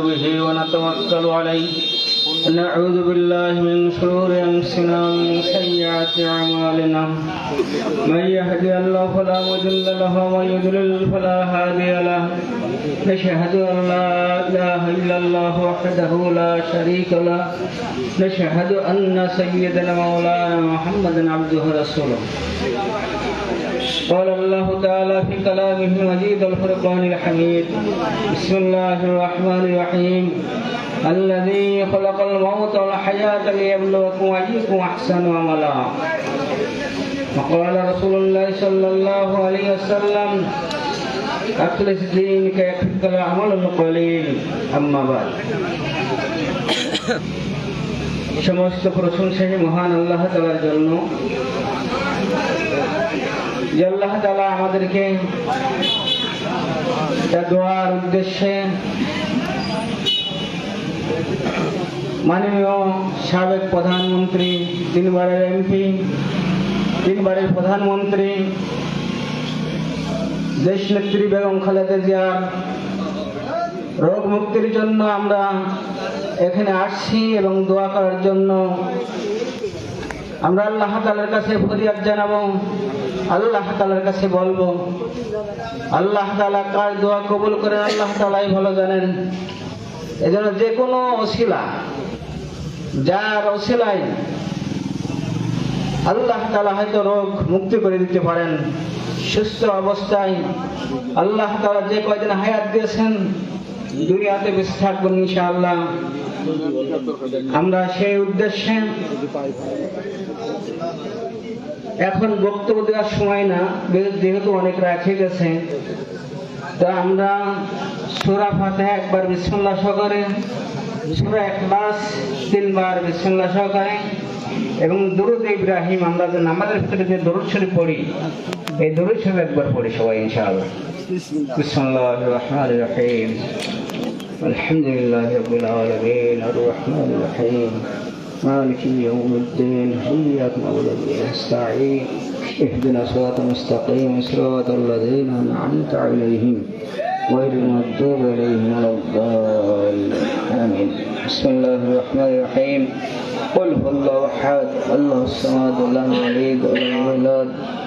به ونتوكل عليه. نعوذ بالله من شرور أنفسنا ومن سيئات أعمالنا. من يهدي الله فلا مضل له ومن يضلل فلا هادي له. نشهد أن لا إله إلا الله وحده لا شريك له. نشهد أن سيدنا مولانا محمدا عبده ورسوله. قال الله تعالى في كلامه المجيد الفرقان الحميد بسم الله الرحمن الرحيم الذي خلق الموت والحياة ليبلوكم أيكم أحسن عملا وقال رسول الله صلى الله عليه وسلم أخلص دينك يكفيك العمل القليل أما بعد সমস্ত প্রশংসা সেই মহান আল্লাহ তালার জন্য আল্লাহ তালা আমাদেরকে দোয়ার উদ্দেশ্যে মাননীয় সাবেক প্রধানমন্ত্রী, তিনবারের এমপি, তিনবারের প্রধানমন্ত্রী দেশ নেত্রী বেগম খালেদা জিয়ার রোগ মুক্তির জন্য আমরা এখানে আসছি এবং দোয়া করার জন্য আমরা আল্লাহ তালার কাছে ফরিয়াদ জানাব, আল্লাহ তালার কাছে বলব, আল্লাহ তালা কার দোয়া কবুল করেন আল্লাহ তালাই ভালো জানেন। এজন্য যে কোনো অশিলা যার অশিলায় আল্লাহ তালা হয়তো রোগ মুক্তি করে দিতে পারেন, সুস্থ অবস্থায় আল্লাহ তালা যে কয়দিন হায়াত দিয়েছেন দুনিয়াতে বেঁচে থাকবেন ইনশাআল্লাহ। আমরা সেই উদ্দেশ্যে এখন বক্তব্য দেওয়ার সময় না যেহেতু অনেক রাখে গেছে, তো আমরা সুরা ফাতে একবার বিসমুল্লাহ সহকারে, সুরা একলাস তিনবার বিসমুল্লাহ সহকারে, এবং দুরুদ ইব্রাহিম, আমরা যে নামাজের ভিতরে যে দরুদ শরীফ পড়ি এই দরুদ শরীফ একবার পড়ি সবাই ইনশাআল্লাহ বিসমুল্লাহির রহমানির রহিম الحمد لله رب العالمين الرحمن الرحيم مالك يوم الدين إياك نعبد وإياك نستعين اهدنا صراط مستقيم صراط الذين أنعمت عليهم غير المغضوب عليهم ولا الضالين آمين بسم الله الرحمن الرحيم قل هو الله أحد الله الصمد لم يلد ولم يولد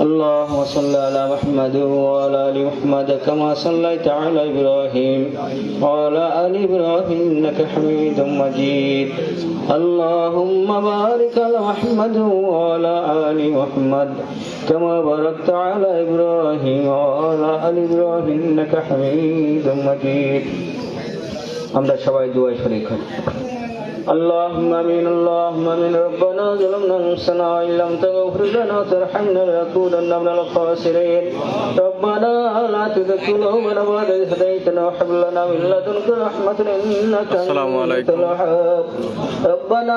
اللهم صل على محمد وعلى ال محمد كما صليت على ابراهيم وعلى ال ابراهيم انك حميد مجيد اللهم بارك على محمد وعلى ال محمد كما باركت على ابراهيم وعلى ال ابراهيم انك حميد مجيد আমরা সবাই দোয়া শরীক হই اللهم آمين اللهم آمين. ربنا ظلمنا أنفسنا وإن لم تغفر لنا وترحمنا لنكونن من الخاسرين. ربنا لا تزغ قلوبنا بعد إذ هديتنا وهب لنا من لدنك رحمة انك السلام انت عليكم। الوهاب ربنا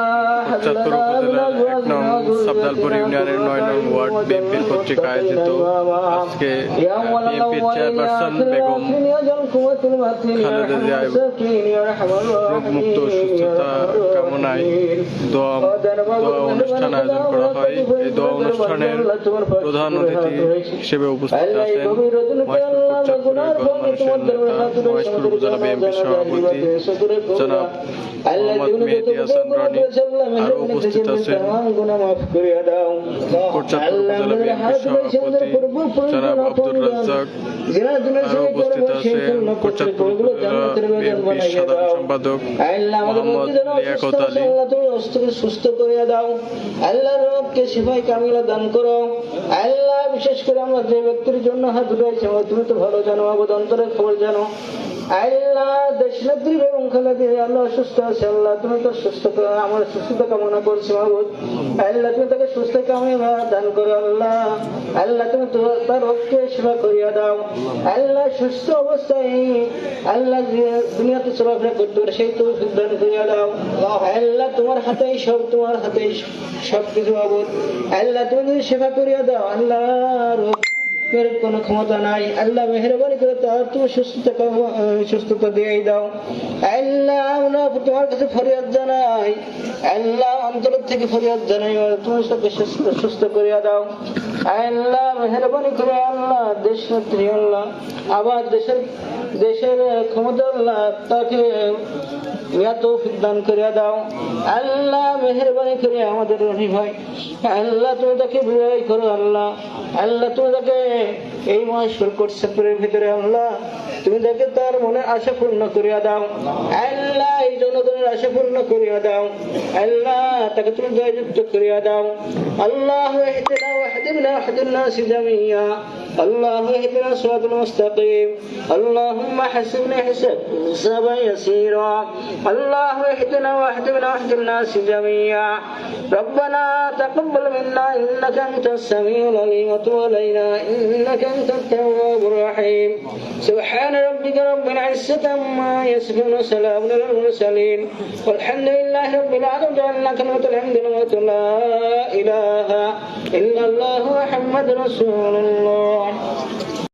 هب চাঁদপুর لنا من উপজেলার এক নং সাবদালপুর ইউনিয়নের নয় নং ওয়ার্ড বিএনপির কর্তৃক আয়োজিত আজকে বিএনপির চেয়ারপারসন বেগম খালেদা জিয়া রোগমুক্ত সুস্থতা কামনায় দোয়া দোয়া অনুষ্ঠান আয়োজন করা হয় এই দোয়া অনুষ্ঠানের প্রধান অতিথি হিসেবে উপস্থিত আছেন মহেশপুর চাঁদপুরের গণমানুষের নেতা মহেশপুর উপজেলা বিএনপির সভাপতি জনাব মোহাম্মদ মেহেদি হাসান রনি আরও উপস্থিত আছেন কোটচাঁদপুর উপজেলা সভাপতি জনাব আব্দুর রাজ্জাক আরও উপস্থিত আছেন উপজেলা বিএনপির সাধারণ সম্পাদক মোহাম্মদ লিয়াকত আলী। সুস্থ করে দাও আল্লাহর রবকে সেবাই কামিলা দান করো আল্লাহ বিশেষ করে আমরা যে ব্যক্তির জন্য হাত উঠেছে তুমি তো ভালো জানো আবদ অন্তরের খবর জানো। আল্লাহ দেশ নেত্রী বেগম খালেদি আল্লাহ সুস্থ আছে, আল্লাহ তুমি তো সুস্থ আমার সুস্থতা কামনা করছি মাহবুদ আল্লাহ তুমি তাকে সুস্থ কামনা দান করো, আল্লাহ। আল্লাহ তুমি তো তার রোগকে সেবা করিয়া দাও। আল্লাহ সুস্থ অবস্থায়, আল্লাহ দুনিয়াতে চলাফেরা করতে পারে, সেই তো দান করিয়া দাও। আল্লাহ তোমার হাতেই সব, তোমার হাতেই সব কিছু আবুদ আল্লাহ তুমি সেবা করিয়া দাও, আল্লাহ এর কোনো ক্ষমতা নাই। আল্লাহ মেহরবানি করে তার তুমি সুস্থতা সুস্থতা দিয়েই দাও। আল্লাহ আমরা তোমার কাছে ফরিয়াদ জানাই। আল্লাহ অন্তর থেকে ফরিয়াদ জানাই তুমি তাকে সুস্থ সুস্থ করিয়া দাও। আল্লাহ মেহরবানি করে আল্লাহ, দেশ নেত্রী আল্লাহ, আবার দেশের দেশের ক্ষমতা আল্লাহ, তাকে ইয়া দান দাও। আল্লাহ, মেহরবানি করে আমাদের রনি ভাই। আল্লাহ, তুমি তাকে বিদায় করো আল্লাহ। আল্লাহ, তুমি তাকে এই মহেশ্বর ভিতরে আল্লাহ, তুমি তাকে তার মনে আশা পূর্ণ করিয়া দাও। আল্লাহ, এই জনগণের আশা পূর্ণ করিয়া দাও। আল্লাহ, তাকে তুমি জয়যুক্ত করিয়া দাও। আল্লাহ وقدمنا حد الناس جميعا. الله اهدنا الصراط المستقيم. اللهم حسبنا حساب حسابا يسيرا. الله اهدنا واهدنا واهد الناس جميعا. ربنا تقبل منا إنك أنت السميع العليم وتب علينا إنك أنت التواب الرحيم. سبحان ربك رب العزة عما يصفون وسلام على المرسلين. والحمد لله رب العالمين. جعلنا كلمه الحمد لله. لا إله إلا الله محمد رسول الله. God.